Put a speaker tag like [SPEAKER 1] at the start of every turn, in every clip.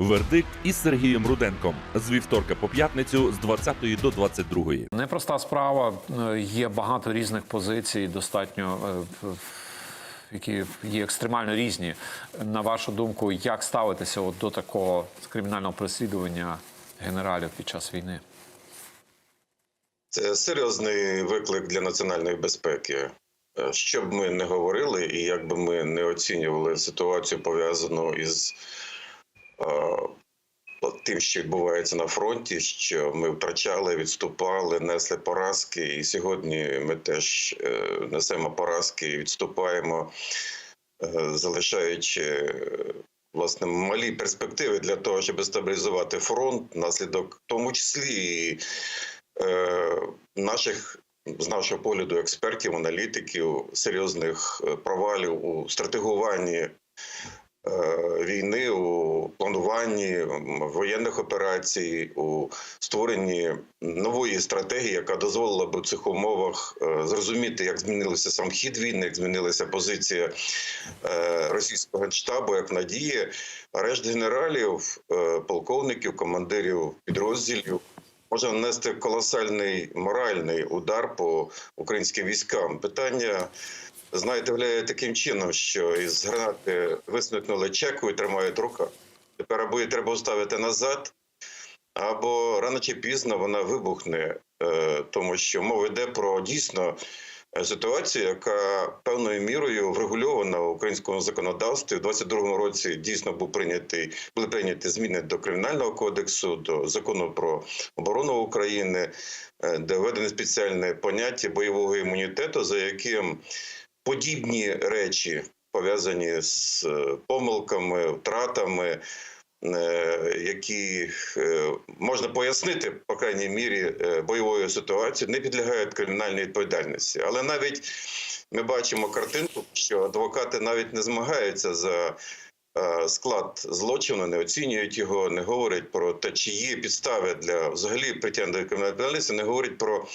[SPEAKER 1] Вердикт із Сергієм Руденком з вівторка по п'ятницю з 20 до 22.
[SPEAKER 2] Непроста справа. Е, Є багато різних позицій, достатньо е, які є екстремально різні. На вашу думку, як ставитися от до такого кримінального переслідування генералів під час війни?
[SPEAKER 3] Це серйозний виклик для національної безпеки. Е, Що б ми не говорили, і як би ми не оцінювали ситуацію пов'язану із тим, що відбувається на фронті, що ми втрачали, відступали, несли поразки, і сьогодні ми теж е, несемо поразки і відступаємо, е, залишаючи власне малі перспективи для того, щоб стабілізувати фронт, наслідок в тому числі і е, наших. З нашого погляду, експертів, аналітиків, серйозних провалів у стратегуванні війни, у плануванні воєнних операцій, у створенні нової стратегії, яка дозволила б у цих умовах е, зрозуміти, як змінився сам хід війни, як змінилася позиція е, російського генштабу, як надії. Арешт генералів, е, полковників, командирів підрозділів може нанести колосальний моральний удар по українським військам. Питання, знаєте, виглядає таким чином, що із гранати висмикнули чеку і тримають рука. Тепер або її треба ставити назад, або рано чи пізно вона вибухне, е, тому що мова йде про дійсно ситуацію, яка певною мірою врегульована в українському законодавстві. У 22-му році дійсно був прийнятий були прийняті зміни до кримінального кодексу, до закону про оборону України, е, де введене спеціальне поняття бойового імунітету, за яким подібні речі пов'язані з е, помилками, втратами. Е, Які е, можна пояснити, по крайній мірі, е, бойовою ситуацією, не підлягають кримінальній відповідальності. Але навіть ми бачимо картинку, що адвокати навіть не змагаються за склад злочину, не оцінюють його, не говорять про те, чи є підстави для взагалі притягнення до кримінальної відповідальності, не говорять про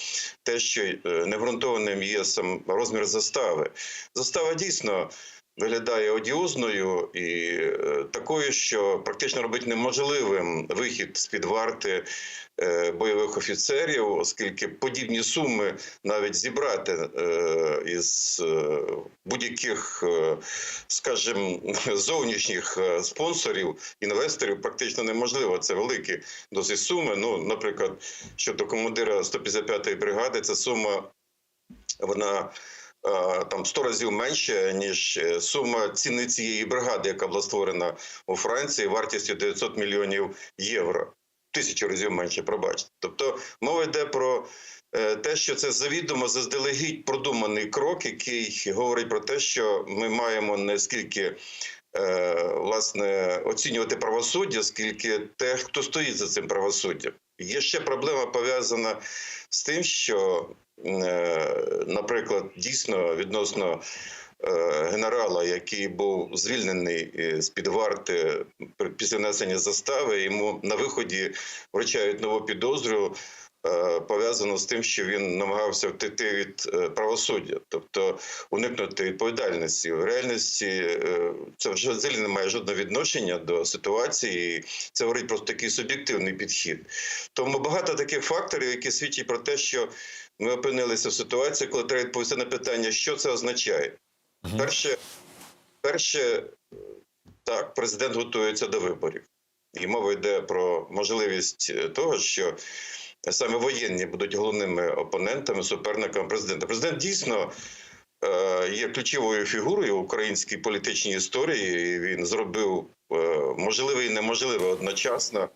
[SPEAKER 3] те, що неґрунтованим є сам розмір застави. Застава дійсно виглядає одіозною і е, такою, що практично робить неможливим вихід з під варти е, бойових офіцерів, оскільки подібні суми навіть зібрати е, із будь-яких, скажімо, зовнішніх спонсорів, інвесторів практично неможливо. Це великі досить суми. Ну, наприклад, щодо командира 155-ї бригади, ця сума вона там 100 разів менше, ніж е, сума ціни цієї бригади, яка була створена у Франції вартістю 900 мільйонів євро. Тисячу разів менше, пробачте. Тобто мова йде про е, те, що це завідомо заздалегідь продуманий крок, який говорить про те, що ми маємо не скільки е, власне оцінювати правосуддя, скільки те, хто стоїть за цим правосуддям. Є ще проблема пов'язана з тим, що, е, наприклад, дійсно відносно е, генерала, який був звільнений е, з під варти після несення застави, йому на виході вручають нову підозру. Е, Пов'язано з тим, що він намагався втекти від е, правосуддя, тобто уникнути відповідальності. В реальності е, це вже взагалі не має жодного відношення до ситуації. Це говорить про такий суб'єктивний підхід. Тому багато таких факторів, які свідчать про те, що ми опинилися в ситуації, коли треба відповісти на питання, що це означає. Перше, перше, так, президент готується до виборів. І мова йде про можливість того, що саме воєнні будуть головними опонентами, суперниками президента. Президент дійсно е, є ключовою фігурою українській політичній історії. Він зробив е, можливе і неможливе одночасно.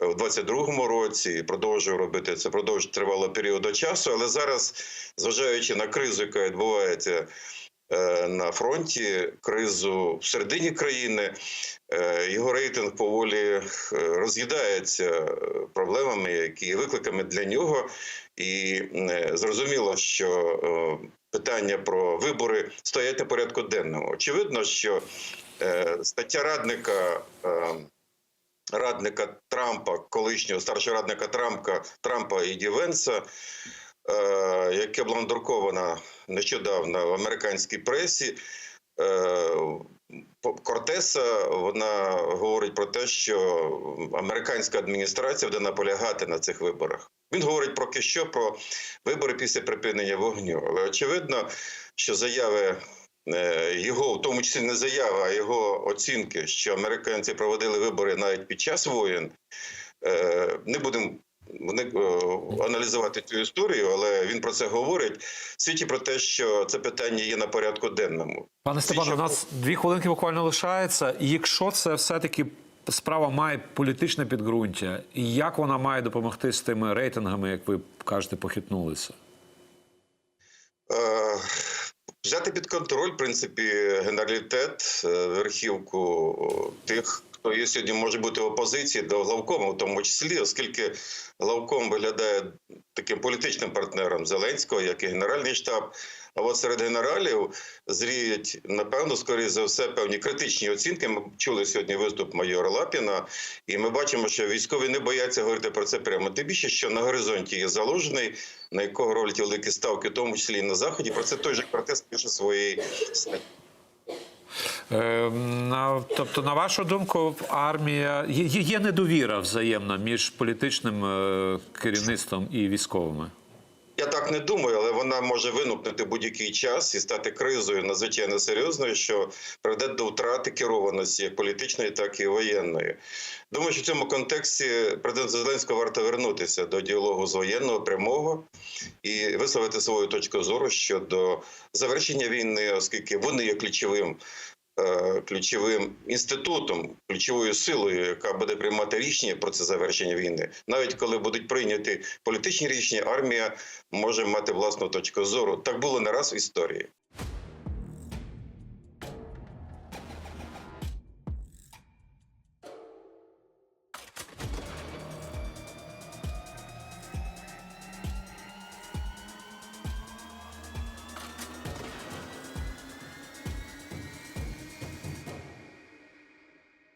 [SPEAKER 3] У 22-му році і продовжує робити це продовж тривалого періоду часу. Але зараз, зважаючи на кризу, яка відбувається е, на фронті, кризу всередині країни, е, його рейтинг поволі е, роз'їдається е, проблемами, які викликами для нього, і е, зрозуміло, що е, питання про вибори стоять на порядку денному. Очевидно, що е, стаття радника. е, Радника Трампа, колишнього старшого радника Трампа Трампа і Ді Венса, е, яке було надруковано нещодавно в американській пресі, е, Кортеса вона говорить про те, що американська адміністрація буде наполягати на цих виборах. Він говорить про що про вибори після припинення вогню. Але очевидно, що заяви е, його, в тому числі не заява, а його оцінки, що американці проводили вибори навіть під час воєн. е, Не будемо вони е, аналізувати цю історію, але він про це говорить. Свідчить про те, що це питання є на порядку денному.
[SPEAKER 2] Пане Степане, у нас дві хвилинки буквально лишається. Якщо це все-таки справа має політичне підґрунтя, і як вона має допомогти з тими рейтингами, як ви кажете, похитнулися?
[SPEAKER 3] Е, Взяти під контроль, в принципі, генералітет, е, верхівку тих, хто є сьогодні може бути в опозиції до главкому, в тому числі, оскільки главком виглядає таким політичним партнером Зеленського, як і Генеральний штаб. А от серед генералів зріють, напевно, скоріше за все, певні критичні оцінки. Ми чули сьогодні виступ майора Лапіна, і ми бачимо, що військові не бояться говорити про це прямо. Тим більше, що на горизонті є залужний, на якого роблять великі ставки, в тому числі і на заході. Про це той же Кортес пише своєї статті.
[SPEAKER 2] Е, на, тобто, на вашу думку, армія є, є- недовіра взаємна між політичним е, керівництвом і військовими.
[SPEAKER 3] Я так не думаю, але вона може виникнути будь-який час і стати кризою надзвичайно серйозною, що приведе до втрати керованості як політичної, так і воєнної. Думаю, що в цьому контексті президент Зеленського варто вернутися до діалогу з воєнного прямого і висловити свою точку зору щодо завершення війни, оскільки вони є ключовим. Е, Ключовим інститутом, ключовою силою, яка буде приймати рішення про це завершення війни, навіть коли будуть прийняті політичні рішення, армія може мати власну точку зору. Так було не раз в історії.